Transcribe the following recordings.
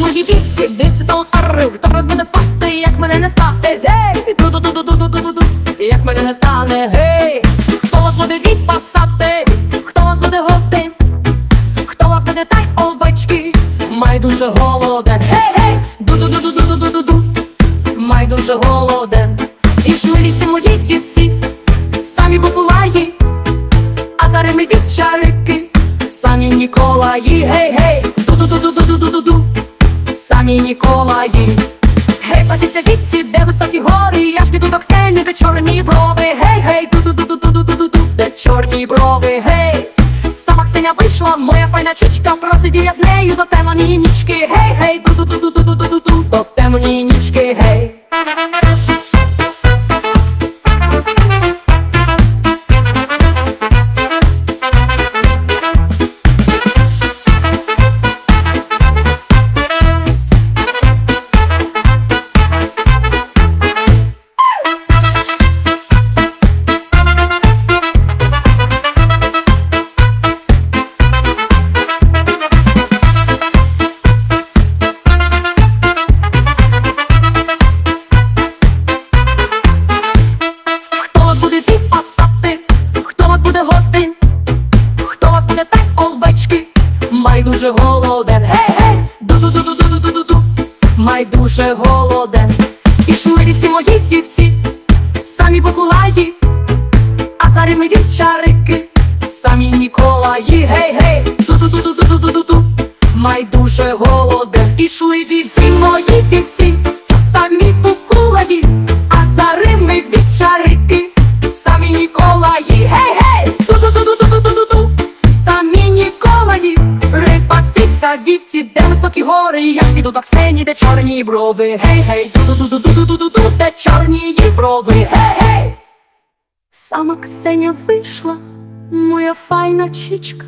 Мої діти, дивці пасти, як мене не стати, гей, як мене не стане, гей, хто вас буде відпасати, хто вас буде готи, хто вас буде тай овечки, май дуже голоден, май дуже голоден. І швидці мої дівці, самі попули а за рими самі Ніколаї, гей, гей, ду-ду-ду-ду-ду-ду-ду-ду, самі Ніколаї. Гей, пасіться віці, де високі гори, я ж піду до Ксені, де чорні брови, гей, гей, ду-ду-ду-ду-ду-ду-ду, де чорні брови, гей. Сама Ксеня вийшла, моя файна чучка, просидів я з нею до темної нічки, гей, гей, ду-ду-ду-ду-ду-ду-ду, дуже голоден, гей, гей, ду-ду-ду-ду-ду-ду-ду-ду, май дуже голоден. Пішли швидці мої дівці, самі Бакулаї, а за рими вівчарики, самі Ніколаї, гей, гей, ду-ду-ду-ду-ду-ду-ду-ду, май дуже голоден. Ішли швидці рипаситься вівці, де високі гори, я піду до Ксені, де чорні брови, гей, гей, ду-ду-ду-ду-ду-ду-ду, де чорні її брови, гей, гей. Сама Ксеня вийшла, моя файна чічка,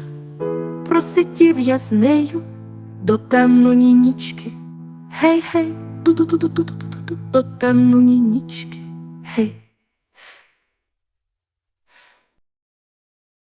просидів я з нею до темної нічки. Гей, гей, ду-ду-ду-ду-ду-ду-ду, до темної нічки. Гей.